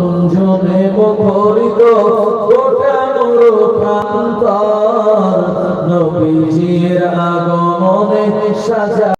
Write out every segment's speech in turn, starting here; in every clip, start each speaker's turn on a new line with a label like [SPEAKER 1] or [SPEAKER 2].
[SPEAKER 1] গুঞ্জনে মুখরিত গোটা প্রান্তর নবীজির আগমনে সাজাবে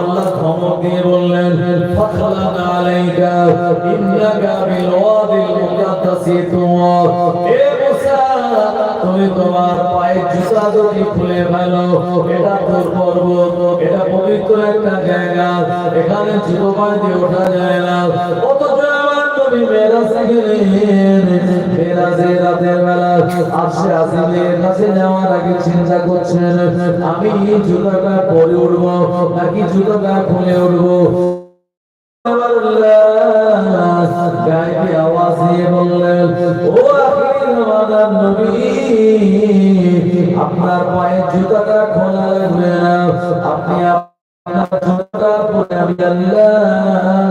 [SPEAKER 1] দিয়ে বললেন ফাখলানা আলাইকা ইন্নাকা বিল ওয়াদিল মুকাদ্দাসি তুয়া হে মুসা, তুমি তোমার পায়ের জুতা দুটি খুলে ফেলো, এটা পর্বত, এটা পবিত্র একটা জায়গা, এখানে দিয়ে ওঠা যায় না। অথচ নবী মেরাজে গেলেন রাতের বেলা আসে আসিমের কাছে যাওয়ার আগে চিন্তা করছেন, আমি জুতোটা পরে উঠবো নাকি জুতোটা খুলে উঠবো? গায়ে আওয়াজ দিয়ে বললেন আখির নবী, আপনার পায়ের জুতাটা খোলা আপনি আপনার জুতাটা পরে আমি আল্লাহ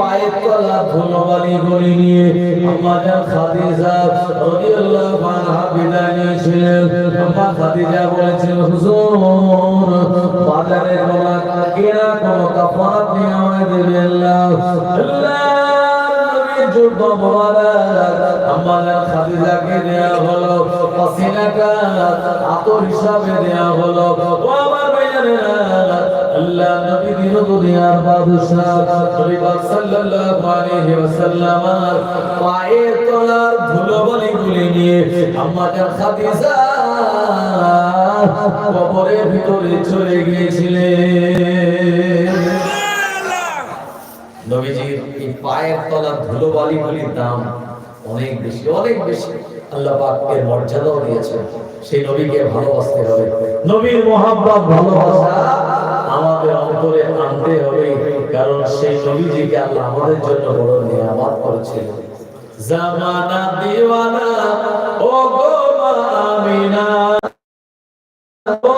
[SPEAKER 1] পায়ের তলা ধুলোবালি গলি নিয়ে আমাদের খাদিজা রাদিয়াল্লাহু আনহা বিদায় নিয়েছিলেন। আম্মা খাদিজা বলেছেন, হুজুর, বাজারে কোনো কেনা কোনো কাফারাত নিয়ে আমায় দেবে আল্লাহ। আল্লাহ দেয়া হলো পাসিনাটা আতর হিসাবে দেয়া হলো। ও আল্লাহ নবী দিন দুনিয়ার বাদশাহ নবী পাক সাল্লাল্লাহু আলাইহি ওয়াসাল্লাম পায়ের তলার ধুলোবালি গুলি নিয়ে আমাদের খাদিজা কবরের ভিতরে চলে গিয়েছিলেন। নবীজির এই পায়ের তলা ধুলোবালি গুলির দাম অনেক বেশি অনেক বেশি। আল্লাহ পাক এর মর্যাদাও দিয়েছেন। সেই নবীকে ভালোবাসতে হবে। নবীর মোহাব্বত ভালোবাসা আমাদের অন্তরে আনতে হবে, কারণ সেই নবীজিকে আল্লাহ আমাদের জন্য বড় নিয়ামত করেছিল জামানা দিওয়ানা ও গো আমিনা ও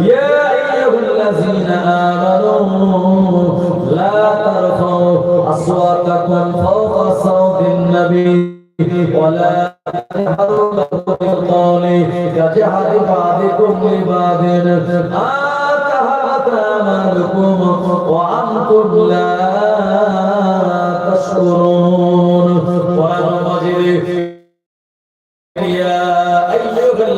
[SPEAKER 1] يا أيها الذين آمنوا لا ترفعوا أصواتكم فوق صوت النبي ولا تجهروا بالقول كجهر بعضكم لبعض. أعمالكم وأنتم لا تشكرون. وأنا مجري يا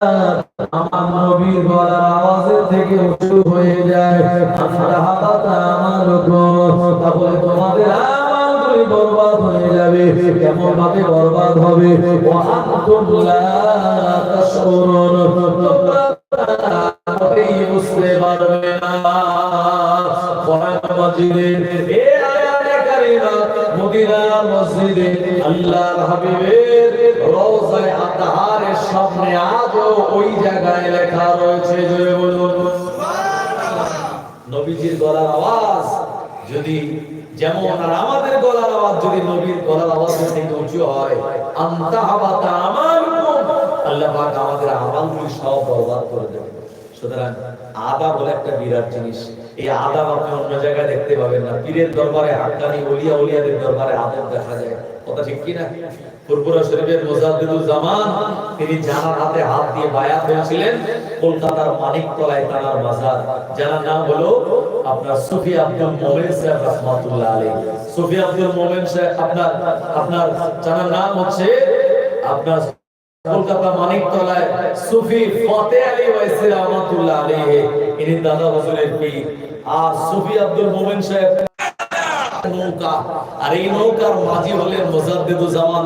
[SPEAKER 1] আমার নবীর গলার আওয়াজের থেকে উঁচু হয়ে যায়। আমার হাতাটা আমার তাহলে তোমাদের বরবাদ হয়ে যাবে। কেমন ভাবে বরবাদ হবে? পারবে না মদিনা মসজিদে আল্লাহর হাবিবের রওজায়ে আতহারের সামনে আজও ওই জায়গায় লেখা রয়েছে, জোরে বলুন। নবীজির গলার আওয়াজ যদি যেমন আর আমাদের গলার আওয়াজ যদি নবীর গলার আওয়াজ থেকে উঁচু হয়, আন্তাহাবাতা আমালকুম, আল্লাহ পাক আমাদের আমলগুলি সব বরবাদ করে দেবে সুতরাং আদা বলে একটা বিরাট জিনিস। এই আদা আপনি অন্য জায়গায় দেখতে পাবেন না। পীরের দরবারে হাক্কানি, ওলিয়া ওলিয়াদের দরবারে আদব দেখা যায়। কথা ঠিক কি না ফুরফুরা শরীফের মুজাদ্দিদুল জামান, তিনি জানার হাতে হাত দিয়ে বায়াত হয়েছিলেন কলকাতার মানিকতলায় তার যার নাম হলো আপনার সুফি আব্দুল মোমেন সাহেব রহমাতুল্লাহ আলাইহি। সুফি আব্দুল মোমেন সাহেব, আপনার আপনার যার নাম হচ্ছে আপনার কলকাতা মানিকতলায় সুফি ফতে আলী ওয়াইসি রহমাতুল্লাহ আলাইহি, ইনি দাদা হুজুরের পীর। আর সুফি আব্দুল মোমেন সাহেব নৌকা, আর এই নৌকার মাঝি হলেন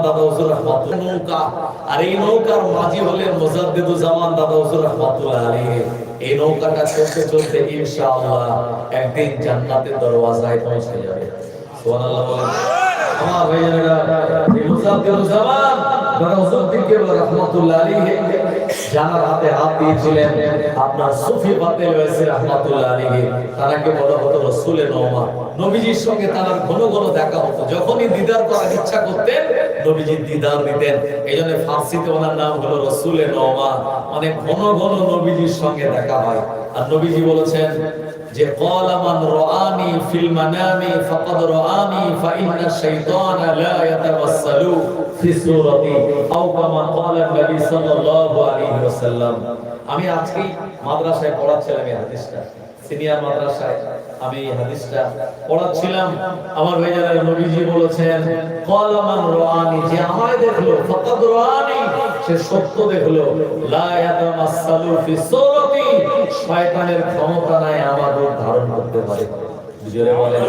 [SPEAKER 1] দাদা হুজুর নৌকা, আর এই নৌকার মাঝি হলেন দাদা হুজুর এই নৌকাটা চলতে চলতে ইনশাআল্লাহ একদিন জান্নাতের দরওয়াজায় পৌঁছে যাবে। সুবহানাল্লাহ আমার ভাইয়েরা আপনার ঘন ঘন নবীজি নবীজির সঙ্গে দেখা হয়। আর নবীজি বলেছেন যে, ক্বালা মান রাআনি ফিল মানামি, ফাকাদ রাআনি ফা ফি সূরাতি আও কামা ক্বালা নবী সাল্লাল্লাহু আলাইহি ওয়াসাল্লাম। আমি আজকেই মাদ্রাসায় পড়াচ্ছিলাম এই হাদিসটা। সিনিয়র মাদ্রাসায় আমি এই হাদিসটা পড়াচ্ছিলাম। আমার ভাইজারা নবীজি বলেছেন কলামান রানি যে আমায় দেখল, ফাকাদ রানি সে সত্য দেখল, লা ইয়াতামাসসালু ফি সূরাতি শয়তানের ক্ষমতা নাই আমার ধারণ করতে পারে। জোরে বলেন।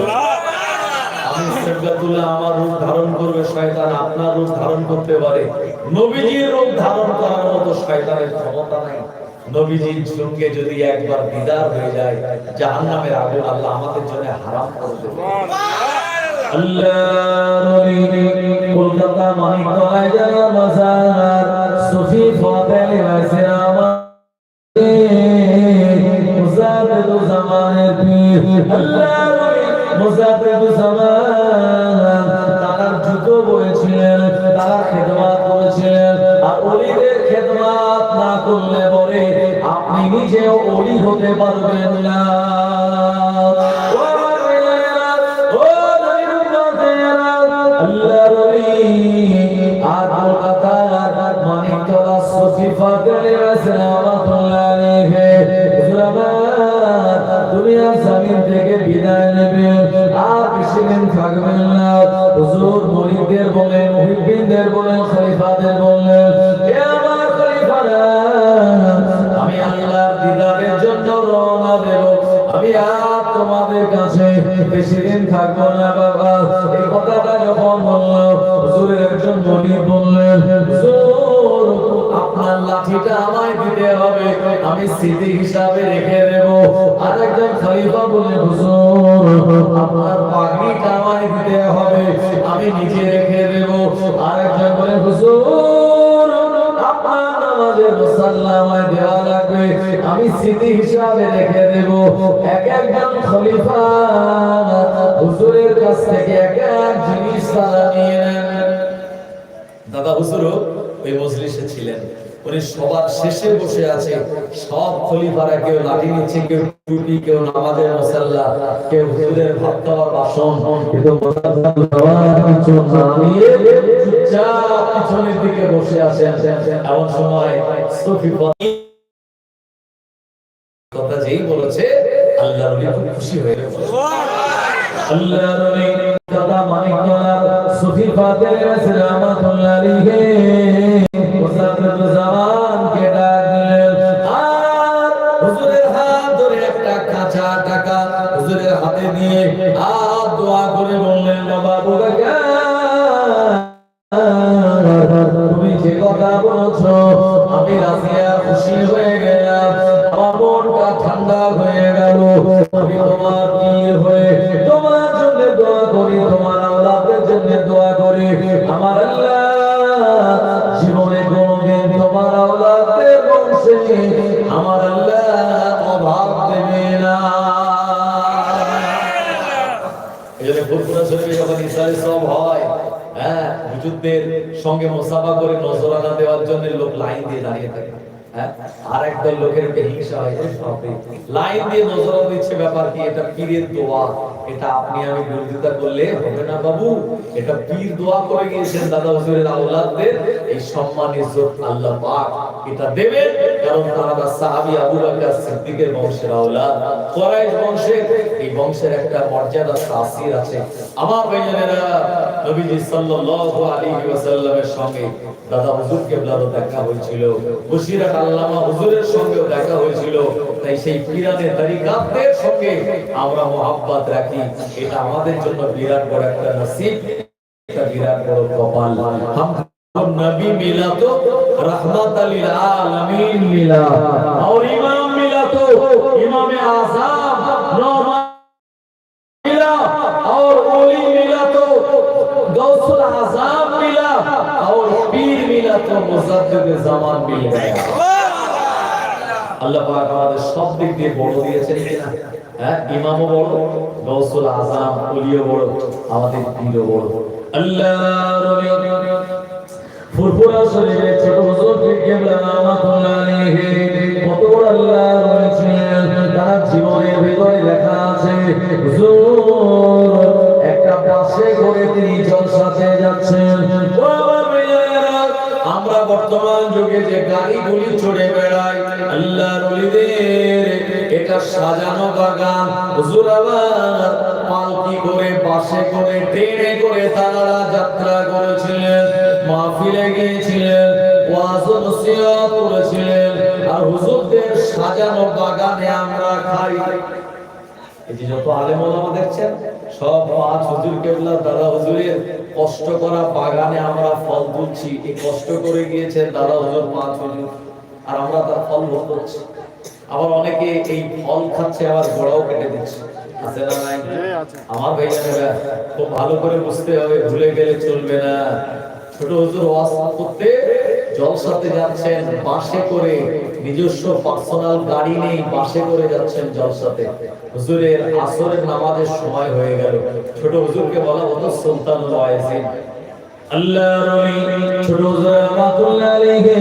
[SPEAKER 1] আমি সিদ্ধাতুল্লাহ আমার রূপ ধারণ করবে, শয়তান আপনার রূপ ধারণ করতে পারে। নবীজির রূপ ধারণ করার মতো শয়তানের ক্ষমতা নাই। নবীজির সঙ্গে যদি একবার দিদার হয়ে যায়, জাহান্নামের আগুন আল্লাহ আমাদের জন্য হারাম করে দেবে। কলকাতা মানিকতলায় যারা মাজার, সুফি ফাতেলে ওয়াসিরামা মুজাদ্দিদু জামানের পীর, আল্লাহ মুজাদ্দিদু জামান তারা জুতো বয়েছিলেন তারা খেদমত করেছিলেন। আর ওলিদের খেদমত না করলে পরে আপনি নিজেও ওলি হতে পারবেন না। থাকবেন না হুজুর মুরিদদের বলেন, মুহিব্বিনদের বলেন, খলিফাদের বললেন এ আমার খলিফারা, আমি আল্লাহর দিদারের জন্য রওনা দেব। আমি আর তোমাদের কাছে বেশি দিন থাকব না, বাবা। এই কথাটা যখন বলল, হুজুরের একজন মুরিদ বললেন, হুজুর, আপনার লাঠিটা আমায় দিতে হবে, আমি স্মৃতি হিসাবে রেখে দেব। আরেকজন খলিফা বলে হুজুর, আপনার আমায় দিতে হবে, আমি নিজে রেখে দেব। আরেকজন বলে, হুজুর, আপনার নামাজের মুসাল্লা আমায় দেওয়া লাগবে, আমি স্মৃতি হিসাবে রেখে দেব। এক একজন খলিফা হুজুরের কাছ থেকে এক এক জিনিস তারা নিয়ে নেন। দাদা, হুজুরও ওই মজলিসে ছিলেন। উনি সবার শেষে বসে আছে। সব খলিফারা কেউ লাঠি নিচ্ছে, কেউ টুপি, কেউ নামাজের মশাল্লা, কেউ হুজুরের ভাত খাওয়ার বাসন। কিন্তু পিছনের দিকে বসে আছেন এমন সময় সফি কথা যেই বলেছে, আল্লাহ নবী খুব খুশি হয়ে আল্লাহ নবী দাদা মানিক আলাইহি। মুসাদ্দাদ জামান কে ডাক ধরে বললেন তুমি যে কথা বলছো, আমি রাজিয়া খুশি হয়ে গেলাম হুজুরদের সঙ্গে মোসাফা করে নজরানা দেওয়ার জন্য লোক লাইন দিয়ে দাঁড়িয়ে থাকে। হ্যাঁ? আর একটা লোকের হিংসা লাইন দিয়ে দিচ্ছে ব্যাপার কি? এটা পীরের দোয়া। এটা আপনি আমি বিরোধিতা করলে হবে না বাবু। এটা পীর দোয়া করে গিয়েছেন দাদা হুজুরের এই সম্মান ইজ্জত আল্লাহ পাক এটা দেবেন। কারণ তারা সাহাবী আবু বকর সিদ্দিকের বংশের কুরাইশ বংশের এই বংশের একটা মর্যাদা, তাসির আছে। আমার ভাইয়েরা নবীজি সাল্লাল্লাহু আলাইহি ওয়াসাল্লামের সঙ্গে দাদা হুজুর দেখা হয়েছিল। আল্লামা হুজুরের সঙ্গেও দেখা হয়েছিল। তাই সেই পিরানের তরিকাতদের সঙ্গে আমরা মোহাব্বত রাখি। এটা আমাদের জন্য বিরাট বড় একটা নসিব বিরাট বড় কপাল। नबी मिला तो रहमत लिल आलमीन मिला और इमाम मिला तो इमाम आजम नौमा मिला और ओली मिला तो गौसुल आजम मिला और पीर मिला तो मुजद्दिद जमान मिल गया আল্লাহ পাক আমাদের সব দিক দিয়ে বড় দিয়েছেন কিনা হ্যাঁ ইমামও বড় গৌসুল আজম ওলিও বড় আমাদের পীরও বড় আল্লাহ রবি ফুরফুরা শরীরে ছোট হুজুর কিবলা রাহমাতুল্লাহ আলাইহি কত বড় আল্লাহ রয়েছেন তার জীবনের ভিতরে লেখা আছে, হুজুর, একটা পাশে করে তিনি জলসাতে যাচ্ছেন। আমার বর্তমান যুগে যে গাড়িগুলি চড়ে বেড়াই, আল্লাহর ওলিদের এটা সাজানো বাগান। হুজুর আবার পালকি করে, বাসে করে, ট্রেনে করে তারা যাত্রা করেছিলেন। মাহফিলে গিয়েছিলেন ওয়াজ ও নসিহত করেছিলেন আর হুজুরদের সাজানো বাগানে আমরা খাই। এই যে যত আলেম ওলামা দেখছেন সব পাঁচ হুজুর কেবলা দাদা হুজুরের কষ্ট করা বাগানে আমরা ফল তুলছি এই কষ্ট করে গিয়েছেন দাদা হুজুর পাঁচ হুজুর আর আমরা তার ফল ভোগ করছি। আবার অনেকে এই ফল খাচ্ছে আবার গোড়াও কেটে দিচ্ছে। নাই? আমার ভাইয়ারা খুব ভালো করে বুঝতে হবে ভুলে গেলে চলবে না। হুজুর ওয়াজ করতে। জলসাতে যাচ্ছেন, বাসে করে নিজস্ব পার্সোনাল গাড়ি নেই বাসে করে যাচ্ছেন জলসাতে। হুজুরের আসরের নামাজের সময় হয়ে গেল। ছোট হুজুরকে বলা হতো সুলতানুল ওয়াইজিন আল্লাহর ওলি ছোট হুজুর রাহমাতুল্লাহ আলাইহি,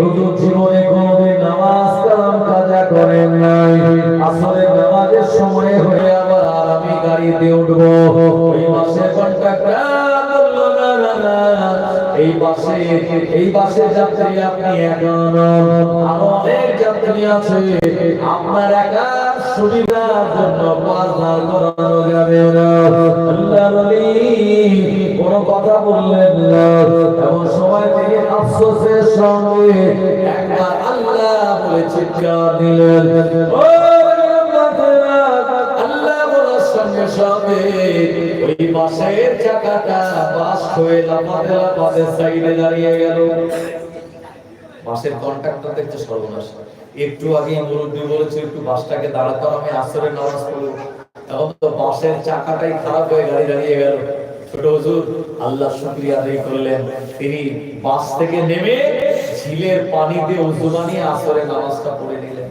[SPEAKER 1] হুজুর জীবনে কোনোদিন নামাজ কালাম কাজা করেন নাই। আসরের নামাজের সময় হয়ে আবার আমি গাড়িতে উঠবো। ওই মাসে কন্ট্রাক্টর এই বাসে এই বাসে যাত্রী আপনি একা আরও অনেক যাত্রী আছে। আপনার একা সুবিধার জন্য কোনো কথা বললেন না। সময় থেকে আফসোসের সঙ্গে একবার আল্লাহ বলে চিৎকার দিলেন। সঙ্গে ওই চাকাটা বাস হয়ে সাইডে দাঁড়িয়ে গেল। বাসের কন্ট্রাক্টর দেখতে সর্বনাশ। একটু আগে মুরব্বী বলেছে, একটু বাসটাকে আমি নামাজ এখন তো বাসের চাকাটাই খারাপ হয়ে গাড়ি দাঁড়িয়ে গেল। ছোট হুজুর আল্লাহ শুকরিয়া আদায় করলেন। তিনি বাস থেকে নেমে ঝিলের পানিতে উজু বানিয়ে নামাজটা পড়ে নিলেন।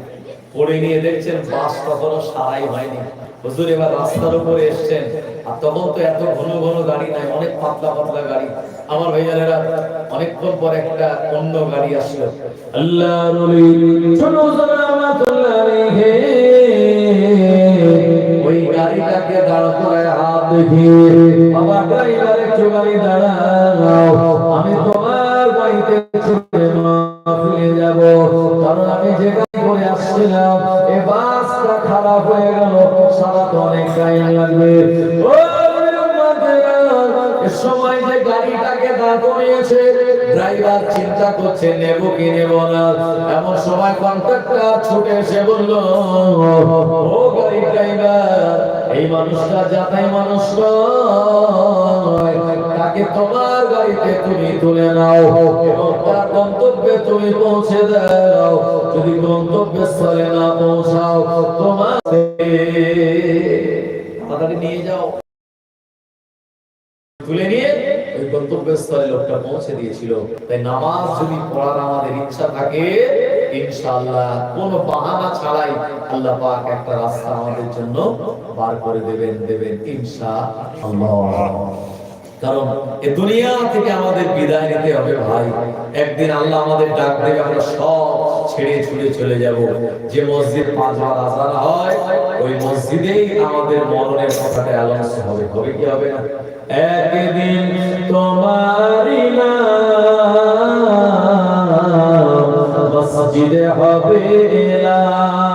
[SPEAKER 1] পড়ে নিয়ে দেখছেন বাস তখনও সারাই হয়নি। হুজুর এবার রাস্তার উপরে এসছেন। আর তখন তো এত ঘন ঘন গাড়ি নাই, অনেক পাতলা পাতলা গাড়ি। আমার ভাইজানেরা অনেকক্ষণ পর একটা অন্য গাড়ি আসলো। আল্লাহ ওই গাড়িটাকে দাঁড় করে হাত দেখিয়ে বাবা একটু গাড়ি দাঁড়াও। আমি তোমার ছুটে এসে বলল, ও গাড়ি ড্রাইভার, এই মানুষটা যাতাই মানুষ তাকে তোমার গাড়িতে তুমি তুলে নাও তার গন্তব্যে তুমি পৌঁছে দাও। যদি গন্তব্যস্থলে না পৌঁছাও, তোমার তাড়াতাড়ি নিয়ে যাও। তুলে নিয়ে ওই গন্তব্যস্থলে লোকটা পৌঁছে দিয়েছিল। তাই নামাজ যদি পড়ার আমাদের ইচ্ছা থাকে ইনশাআল্লাহ কোনো বাহানা ছাড়াই আল্লাহ পাক একটা রাস্তা আমাদের জন্য বার করে দেবেন দেবেন ইনশাআল্লাহ। কারণ এ দুনিয়া থেকে আমাদের বিদায় নিতে হবে ভাই। একদিন আল্লাহ আমাদের ডাক দেবে, আমরা সব ছেড়ে ছুড়ে চলে যাব। যে মসজিদ পাঁচবার আজান হয়, ওই মসজিদেই আমাদের মরণের কথাটা অ্যালাউন্স হবে। হবে কি হবে না? একদিন তোমারি মসজিদে হবে এলান।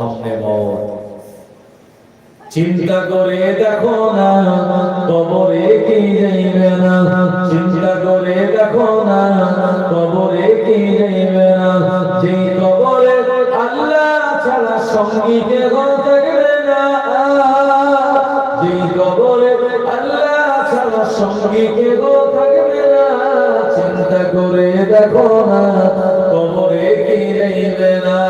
[SPEAKER 1] সামনে মত চিন্তা করে দেখো না, কবরে কি যাইবে না। চিন্তা করে দেখো না, কবরে কি যাইবে না। যে কবরে আল্লাহ ছাড়া সঙ্গী কেহ থাকবে না। যে কবরে আল্লাহ ছাড়া সঙ্গী কেহ থাকবে না। চিন্তা করে দেখো না, কবরে কি যাইবে না।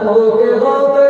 [SPEAKER 1] যাইবে না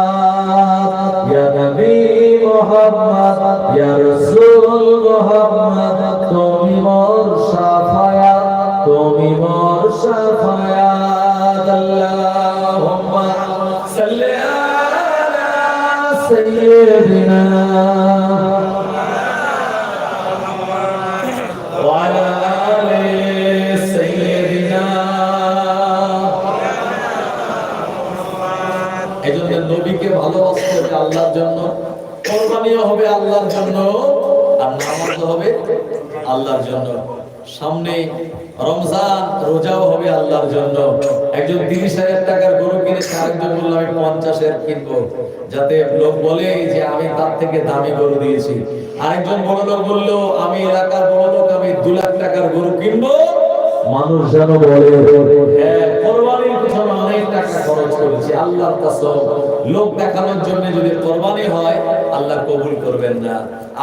[SPEAKER 1] ইয়া রাসূল মুহাম্মদ, তুমি মোর শাফায়াত তুমি মোর শাফায়াত আল্লাহুম্মা সাল্লি আলা সাইয়্যিদিনা এই জন্য নবীকে ভালোবাসতে হবে আল্লাহর জন্য। হবে আল্লাহর জন্য, আর হবে আল্লাহর জন্য। সামনে রমজান, রোজাও হবে আল্লাহর জন্য। একজন তিরিশ হাজার টাকার গরু বলল, আমি পঞ্চাশের কিনবো। যাতে লোক বলে যে, আমি তার থেকে দামি গরু দিয়েছি। আরেকজন বড় লোক বলল, আমি এলাকার বড় লোক, আমি দু লাখ টাকার গরু কিনবো। মানুষ যেন বলে হ্যাঁ কোরবানির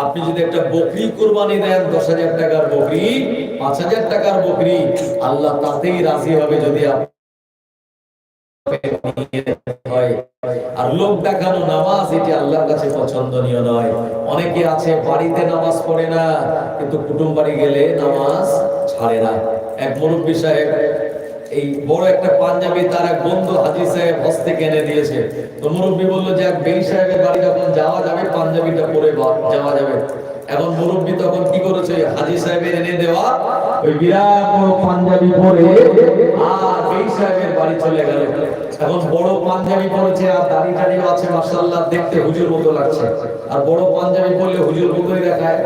[SPEAKER 1] আপনি যদি একটা বকরি কোরবানি দেন, দশ হাজার টাকার বকরি, পাঁচ হাজার টাকার বকরি, আল্লাহ তাতেই রাজি হবে যদি আর লোক দেখানো নামাজ, এটি আল্লাহর কাছে পছন্দনীয় নয়। অনেকে আছে, বাড়িতে নামাজ পড়ে না, কিন্তু কুটুম বাড়ি গেলে নামাজ ছাড়ে না। এক মুরব্বী সাহেব এই বড় একটা পাঞ্জাবি তার এক বন্ধু হাজি সাহেব হস্তে কেনে দিয়েছে। তো মুরব্বী বলল যে এক বেই সাহেবের বাড়ি যখন যাওয়া যাবে, পাঞ্জাবিটা পরে যাওয়া যাবে। এখন মুরব্বী তখন কি করেছে? হাজি সাহেবের এনে দেওয়া। ওই বিরাট বড় পাঞ্জাবি পরে আর বেই সাহেবের বাড়ি চলে গেল। এখন বড় পাঞ্জাবি পরেছে আর দাড়ি টাড়িও আছে, মাশাআল্লাহ, দেখতে হুজুর মতো লাগছে। আর বড় পাঞ্জাবি পরলে হুজুর মতোই দেখায়।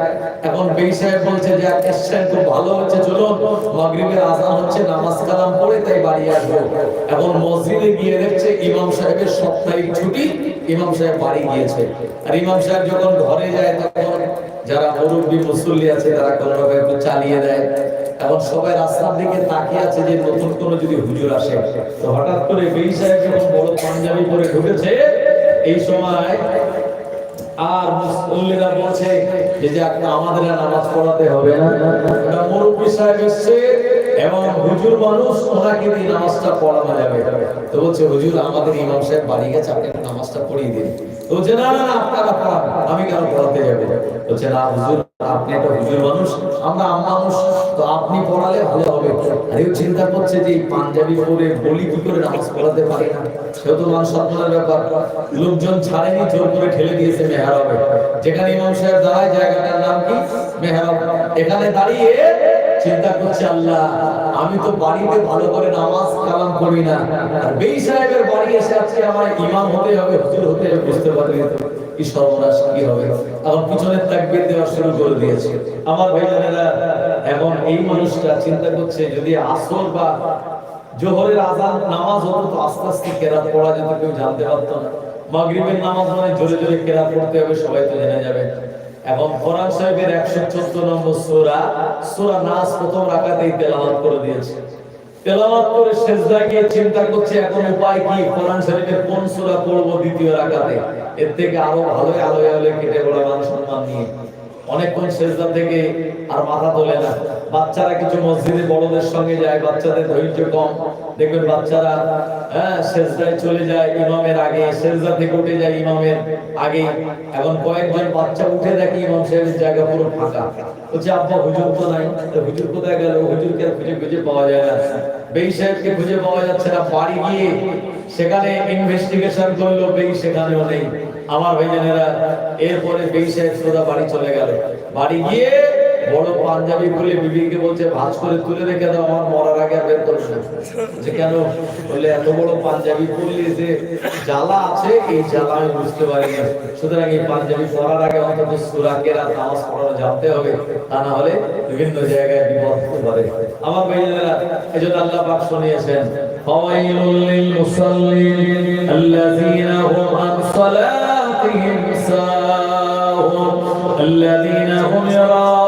[SPEAKER 1] এখন বেই সাহেব বলছে যে এসছেন খুব ভালো হচ্ছে, চলুন। মাগরিবের আজান হচ্ছে, নামাজ কালাম পড়ে তাই বাড়ি আসব। এখন মসজিদে গিয়ে দেখছে ইমাম সাহেবের সাপ্তাহিক ছুটি, ইমাম সাহেব বাড়ি গিয়েছে। আর ইমাম সাহেব যখন ঘরে যায়, তখন যারা মুরব্বী মুসল্লি আছে, তারা কোনো রকম একটু চালিয়ে দেয়। এখন সবাই রাস্তার দিকে তাকিয়ে আছে যে নতুন কোনো যদি হুজুর আসে। তো হঠাৎ করে বেই সাহেব যখন বড় পাঞ্জাবি পরে ঢুকেছে, এই সময় আর মুসল্লিরা বলছে যে যে আপনি আমাদের নামাজ পড়াতে হবে না। মুরব্বী সাহেব এসছে এবং হুজুর মানুষ, ওনাকে নামাজটা পড়ানো যাবে। তো বলছে, হুজুর, আমাদের ইমাম সাহেব বাড়ি গেছে, আপনি নামাজটা পড়িয়ে দিন। বলছে, না না আপনারা আমি কেন পড়াতে যাব? বলছে, না, হুজুর, আপনি একটা হুজুর মানুষ, আমরা আম মানুষ, তো আপনি পড়ালে ভালো হবে। আর চিন্তা করছে যে পাঞ্জাবি পরে বলি কি করে নামাজ পড়াতে পারে না। সেও তো ব্যাপার। লোকজন ছাড়েনি, জোর করে ঠেলে দিয়েছে মেহরাবে। যেখানে ইমাম সাহেব দাঁড়ায়, জায়গাটার নাম কি? মেহরাব। এখানে দাঁড়িয়ে চিন্তা করছে আল্লাহ, আমি তো বাড়িতে ভালো করে নামাজ কালাম করি না। আর বেই সাহেবের বাড়ি এসে আজকে আমার ইমাম হতে হবে, হুজুর হতে হবে, বুঝতে পারি কি সর্বনাশ, কি হবে? এখন পিছনের তাকবীর দেওয়া শুরু করে দিয়েছে। আমার ভাইজানেরা এখন এই মানুষটা চিন্তা করছে, যদি আসর বা জোহরের আজান নামাজ হতো তো আস্তে আস্তে কেরাত পড়া যেত, কেউ জানতে পারতো না। মাগরিবের নামাজ মানে জোরে জোরে কেরাত পড়তে হবে, সবাই তো জেনে যাবে। এখন কোরআন সাহেবের একশো চোদ্দ নম্বর সুরা সুরা নাস প্রথম রাখাতেই তেলাওয়াত করে দিয়েছে। তেলাওয়াত করে গিয়ে চিন্তা করছে, এখন উপায় কি? কোরআন শরীফের কোন সূরা পড়ব দ্বিতীয় রাকাতে? এর থেকে আরও ভালো আলোয় আলোয় কেটে মান সম্মান নিয়ে। অনেকক্ষণ সেজদা থেকে আর মাথা তোলে না। বাচ্চারা কিছু মসজিদে বড়দের সঙ্গে যায়, বাচ্চাদের ধৈর্য কম। দেখবেন বাচ্চারা হ্যাঁ সেজদায় চলে যায় ইমামের আগে, সেজদা থেকে উঠে যায় ইমামের আগে। এখন কয়েকজন বাচ্চা উঠে দেখে ইমাম সাহেবের জায়গা পুরো ফাঁকা। বলছে, আব্বা, হুজুর তো নাই। হুজুর কোথায় গেল? হুজুরকে খুঁজে খুঁজে পাওয়া যায় না। বেই সাহেবকে খুঁজে পাওয়া যাচ্ছে না। বাড়ি গিয়ে সেখানে ইনভেস্টিগেশন করল, বেই সেখানেও নেই। আমার ভাইজানেরা, এরপরে বেই সাহেব সোজা বাড়ি চলে গেল। বাড়ি গিয়ে বড় পাঞ্জাবি খুলে বিবিকে বলছে ভাঁজ করে তুলে রেখে দাও আমার মরার আগে আর বের করবে না যে কেন বলে এত বড় পাঞ্জাবি পরলে যে জ্বালা আছে এই জ্বালা আমি বুঝতে পারি না সুতরাং এই পাঞ্জাবি পরার আগে অন্তত সুরা কেরাত নামাজ পড়ানো জানতে হবে তা না হলে বিভিন্ন জায়গায় বিপদ হতে পারে আমার ভাইজানেরা এজন্য আল্লাহ পাক শুনিয়েছেন فويل للمصلين الذين هم عن صلاتهم ساهون الذين هم يراءون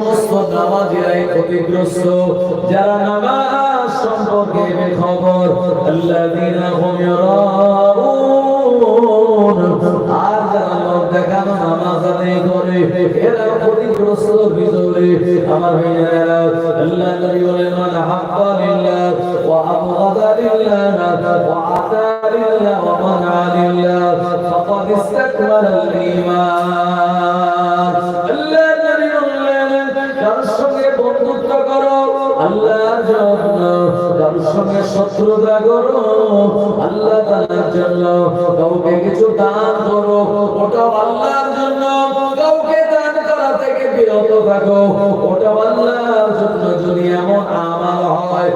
[SPEAKER 1] সমস্ত নামাজিরাই ক্ষতিগ্রস্ত যারা নামাজ সম্পর্কে বেখবর আল্লাযীনা হুম ইয়ারাউন আর যারা লোক দেখানো নামাজ আদায় করে এরা ক্ষতিগ্রস্ত ভিতরে আমার ভাইয়েরা আল্লাহ নবী বলেন মান হাক্কা লিল্লাহ ওয়া আবগাদা লিল্লাহ ওয়া আতা লিল্লাহ ওয়া মানা লিল্লাহ ফাকাদ ইসতাকমালা আল-ঈমান করো আল্লাহ তাআলার জন্য কাউকে কিছু দান করো, ওটা আল্লাহর জন্য। কাউকে দান করা থেকে বিরত থাকো, ওটা আল্লাহর জন্য যদি এমন আমাল হয়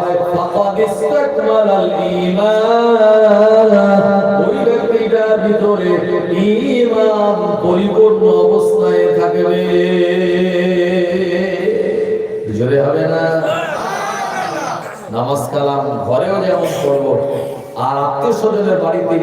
[SPEAKER 1] ভিতরে পরিপূর্ণ অবস্থায় থাকবে। জোরে হবে না? নামাজ কালাম ঘরেও যেমন করব আর আত্মীয় স্বজনের বাড়িতে